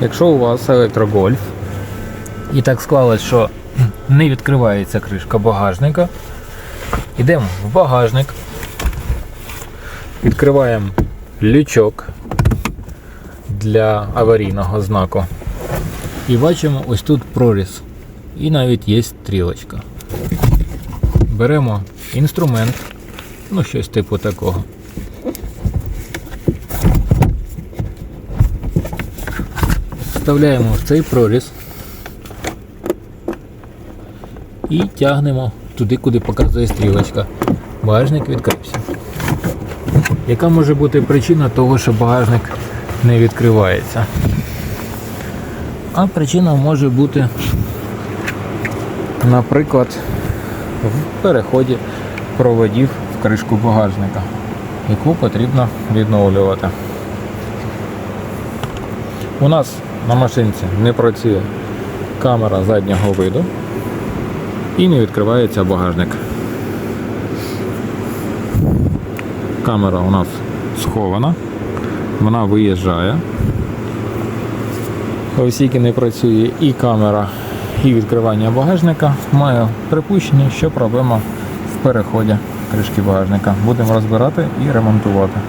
Якщо у вас електрогольф, і так склалось, що не відкривається кришка багажника, йдемо в багажник, відкриваємо лючок для аварійного знаку. І бачимо ось тут проріз. І навіть є стрілочка. Беремо інструмент, ну щось типу такого. Вставляємо в цей проріз і тягнемо туди, куди показує стрілочка. Багажник відкрився. Яка може бути причина того, що багажник не відкривається? А причина може бути, наприклад, в переході проводів в кришку багажника, яку потрібно відновлювати. У нас на машинці не працює камера заднього виду і не відкривається багажник. Камера у нас схована, вона виїжджає. Оскільки не працює і камера, і відкривання багажника, маю припущення, що проблема в переході кришки багажника. Будемо розбирати і ремонтувати.